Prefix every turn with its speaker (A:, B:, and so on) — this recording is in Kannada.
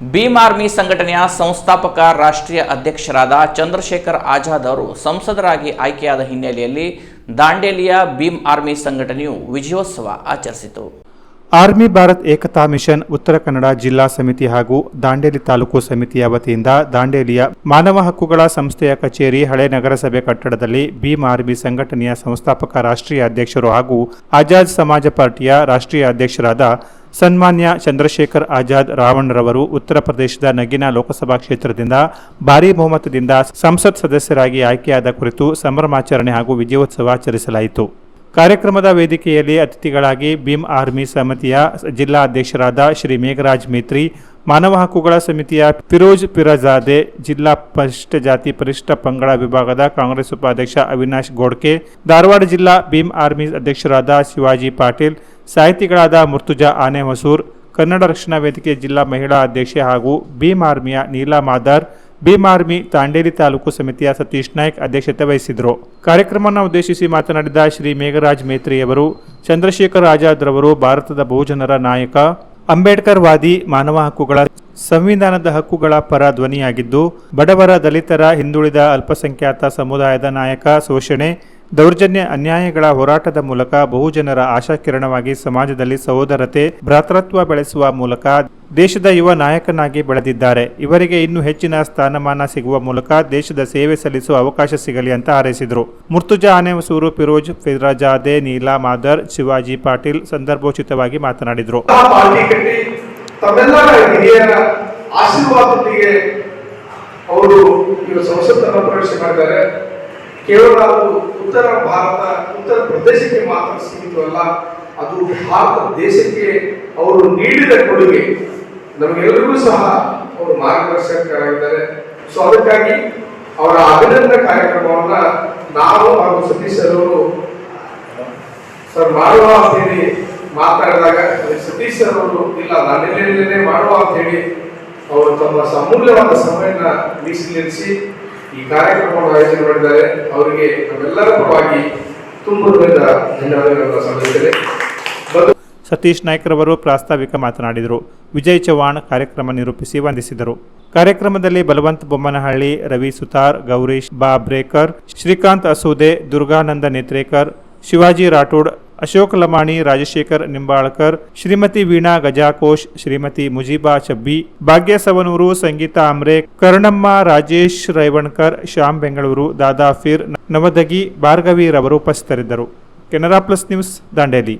A: ಭೀಮ್ ಆರ್ಮಿ ಸಂಘಟನೆಯ ಸಂಸ್ಥಾಪಕ ರಾಷ್ಟ್ರೀಯ ಅಧ್ಯಕ್ಷರಾದ ಚಂದ್ರಶೇಖರ್ ಆಜಾದ್ ಅವರು ಸಂಸದರಾಗಿ ಆಯ್ಕೆಯಾದ ಹಿನ್ನೆಲೆಯಲ್ಲಿ ದಾಂಡೇಲಿಯ ಭೀಮ್ ಆರ್ಮಿ ಸಂಘಟನೆಯು ವಿಜಯೋತ್ಸವ ಆಚರಿಸಿತು.
B: ಆರ್ಮಿ ಭಾರತ್ ಏಕತಾ ಮಿಷನ್ ಉತ್ತರ ಕನ್ನಡ ಜಿಲ್ಲಾ ಸಮಿತಿ ಹಾಗೂ ದಾಂಡೇಲಿ ತಾಲೂಕು ಸಮಿತಿಯ ವತಿಯಿಂದ ದಾಂಡೇಲಿಯ ಮಾನವ ಹಕ್ಕುಗಳ ಸಂಸ್ಥೆಯ ಕಚೇರಿ ಹಳೆ ನಗರಸಭೆ ಕಟ್ಟಡದಲ್ಲಿ ಭೀಮ್ ಆರ್ಮಿ ಸಂಘಟನೆಯ ಸಂಸ್ಥಾಪಕ ರಾಷ್ಟ್ರೀಯ ಅಧ್ಯಕ್ಷರು ಹಾಗೂ ಆಜಾದ್ ಸಮಾಜ ಪಾರ್ಟಿಯ ರಾಷ್ಟ್ರೀಯ ಅಧ್ಯಕ್ಷರಾದ ಸನ್ಮಾನ್ಯ ಚಂದ್ರಶೇಖರ್ ಆಜಾದ್ ರಾವಣ್ರವರು ಉತ್ತರ ಪ್ರದೇಶದ ನಗಿನಾ ಲೋಕಸಭಾ ಕ್ಷೇತ್ರದಿಂದ ಭಾರೀ ಬಹುಮತದಿಂದ ಸಂಸತ್ ಸದಸ್ಯರಾಗಿ ಆಯ್ಕೆಯಾದ ಕುರಿತು ಸಂಭ್ರಮಾಚರಣೆ ಹಾಗೂ ವಿಜಯೋತ್ಸವ ಆಚರಿಸಲಾಯಿತು. ಕಾರ್ಯಕ್ರಮದ ವೇದಿಕೆಯಲ್ಲಿ ಅತಿಥಿಗಳಾಗಿ ಭೀಮ್ ಆರ್ಮಿ ಸಮಿತಿಯ ಜಿಲ್ಲಾ ಅಧ್ಯಕ್ಷರಾದ ಶ್ರೀ ಮೇಘರಾಜ್ ಮೇತ್ರಿ, ಮಾನವ ಹಕ್ಕುಗಳ ಸಮಿತಿಯ ಫಿರೋಜ್ ಪಿರಜಾದೆ, ಜಿಲ್ಲಾ ಪರಿಷ್ಠ ಜಾತಿ ಪರಿಷ್ಠ ಪಂಗಡ ವಿಭಾಗದ ಕಾಂಗ್ರೆಸ್ ಉಪಾಧ್ಯಕ್ಷ ಅವಿನಾಶ್ ಗೋಡ್ಕೆ, ಧಾರವಾಡ ಜಿಲ್ಲಾ ಭೀಮ್ ಆರ್ಮಿ ಅಧ್ಯಕ್ಷರಾದ ಶಿವಾಜಿ ಪಾಟೀಲ್ ಸಾಹಿತಿಗಳಾದ ಮುರ್ತುಜಾ ಆನೆ ಮಸೂರ್, ಕನ್ನಡ ರಕ್ಷಣಾ ವೇದಿಕೆ ಜಿಲ್ಲಾ ಮಹಿಳಾ ಅಧ್ಯಕ್ಷೆ ಹಾಗೂ ಭೀಮ್ ಆರ್ಮಿಯ ನೀಲಾ ಮಾದಾರ್, ಭೀಮ್ ಆರ್ಮಿ ತಾಂಡೇರಿ ತಾಲೂಕು ಸಮಿತಿಯ ಸತೀಶ್ ನಾಯ್ಕ್ ಅಧ್ಯಕ್ಷತೆ ವಹಿಸಿದರು. ಕಾರ್ಯಕ್ರಮವನ್ನು ಉದ್ದೇಶಿಸಿ ಮಾತನಾಡಿದ ಶ್ರೀ ಮೇಘರಾಜ್ ಮೇತ್ರಿಯವರು, ಚಂದ್ರಶೇಖರ್ ಆಜಾದ್ ರವರು ಭಾರತದ ಬಹುಜನರ ನಾಯಕ, ಅಂಬೇಡ್ಕರ್ ವಾದಿ ಮಾನವ ಹಕ್ಕುಗಳ ಸಂವಿಧಾನದ ಹಕ್ಕುಗಳ ಪರ ಧ್ವನಿಯಾಗಿದ್ದು, ಬಡವರ ದಲಿತರ ಹಿಂದುಳಿದ ಅಲ್ಪಸಂಖ್ಯಾತ ಸಮುದಾಯದ ನಾಯಕ ಶೋಷಣೆ ದೌರ್ಜನ್ಯ ಅನ್ಯಾಯಗಳ ಹೋರಾಟದ ಮೂಲಕ ಬಹುಜನರ ಆಶಾಕಿರಣವಾಗಿ ಸಮಾಜದಲ್ಲಿ ಸಹೋದರತೆ, ಭ್ರಾತೃತ್ವ ಬೆಳೆಸುವ ಮೂಲಕ ದೇಶದ ಯುವ ನಾಯಕನಾಗಿ ಬೆಳೆದಿದ್ದಾರೆ. ಇವರಿಗೆ ಇನ್ನೂ ಹೆಚ್ಚಿನ ಸ್ಥಾನಮಾನ ಸಿಗುವ ಮೂಲಕ ದೇಶದ ಸೇವೆ ಸಲ್ಲಿಸುವ ಅವಕಾಶ ಸಿಗಲಿ ಅಂತ ಹಾರೈಸಿದರು. ಮುರ್ತುಜಾ ಆನೆಮಸೂರು ಫಿರೋಜ್ ಫಿರಾಜಾದೆ, ನೀಲಾ ಮಾದರ್, ಶಿವಾಜಿ ಪಾಟೀಲ್ ಸಂದರ್ಭೋಚಿತವಾಗಿ ಮಾತನಾಡಿದರು.
C: ಅವರು ಕೇವಲ ಉತ್ತರ ಭಾರತ, ಉತ್ತರ ಪ್ರದೇಶಕ್ಕೆ ಮಾತ್ರ ಸೀಮಿತವಲ್ಲ ಅದು ಭಾರತ ದೇಶಕ್ಕೆ ಅವರು ನೀಡಿದ ಕೊಡುಗೆ. ನಮಗೆಲ್ಲರಿಗೂ ಸಹ ಅವರು ಮಾರ್ಗದರ್ಶಕರಾಗಿದ್ದಾರೆ. ಸೊ ಅದಕ್ಕಾಗಿ ಅವರ ಅಭಿನಂದನೆ ಕಾರ್ಯಕ್ರಮವನ್ನ ನಾವು ಹಾಗೂ ಸತೀಶ್ ಅವರು, ಸರ್ ಮಾಡುವ ಅಂತ ಹೇಳಿ ಮಾತಾಡಿದಾಗ ಸತೀಶ್ ಅವರು, ಇಲ್ಲ ನಾನೆಲ್ಲೆಲ್ಲೇ ಮಾಡುವ ಅಂತ ಹೇಳಿ, ಅವರು ತಮ್ಮ ಅಮೂಲ್ಯವಾದ ಸಮಯನ ಮೀಸಲಿರಿಸಿ ಈ ಕಾರ್ಯಕ್ರಮವನ್ನು ಆಯೋಜನೆ ಮಾಡಿದ್ದಾರೆ. ಅವರಿಗೆ ನಮ್ಮೆಲ್ಲರ ಪರವಾಗಿ ತುಂಬುವುದರಿಂದ ಧನ್ಯವಾದಗಳನ್ನು ಸಲ್ಲಿಸಿದೆ
B: ಸತೀಶ್ ನಾಯ್ಕರವರು ಪ್ರಾಸ್ತಾವಿಕ ಮಾತನಾಡಿದರು. ವಿಜಯ್ ಚವ್ಹಾಣ್ ಕಾರ್ಯಕ್ರಮ ನಿರೂಪಿಸಿ ವಂದಿಸಿದರು. ಕಾರ್ಯಕ್ರಮದಲ್ಲಿ ಬಲವಂತ್ ಬೊಮ್ಮನಹಳ್ಳಿ, ರವಿ ಸುತಾರ್, ಗೌರೀಶ್ ಬಾಬ್ರೇಕರ್, ಶ್ರೀಕಾಂತ್ ಅಸೂದೆ, ದುರ್ಗಾನಂದ ನೇತ್ರೇಕರ್, ಶಿವಾಜಿ ರಾಠೋಡ್ ಅಶೋಕ್ ಲಮಾಣಿ, ರಾಜಶೇಖರ್ ನಿಂಬಾಳ್ಕರ್, ಶ್ರೀಮತಿ ವೀಣಾ ಗಜಾಕೋಶ್, ಶ್ರೀಮತಿ ಮುಜೀಬಾ ಚಬ್ಬಿ ಭಾಗ್ಯ ಸವನೂರು ಸಂಗೀತಾ ಆಮ್ರೆ, ಕರ್ಣಮ್ಮ, ರಾಜೇಶ್ ರೈವಣ್ಕರ್, ಶ್ಯಾಮ್ ಬೆಂಗಳೂರು, ದಾದಾ ಫೀರ್, ನವದಗಿ ಭಾರ್ಗವೀರ್ ರವರು ಉಪಸ್ಥಿತರಿದ್ದರು. Canara plus news Dandeli.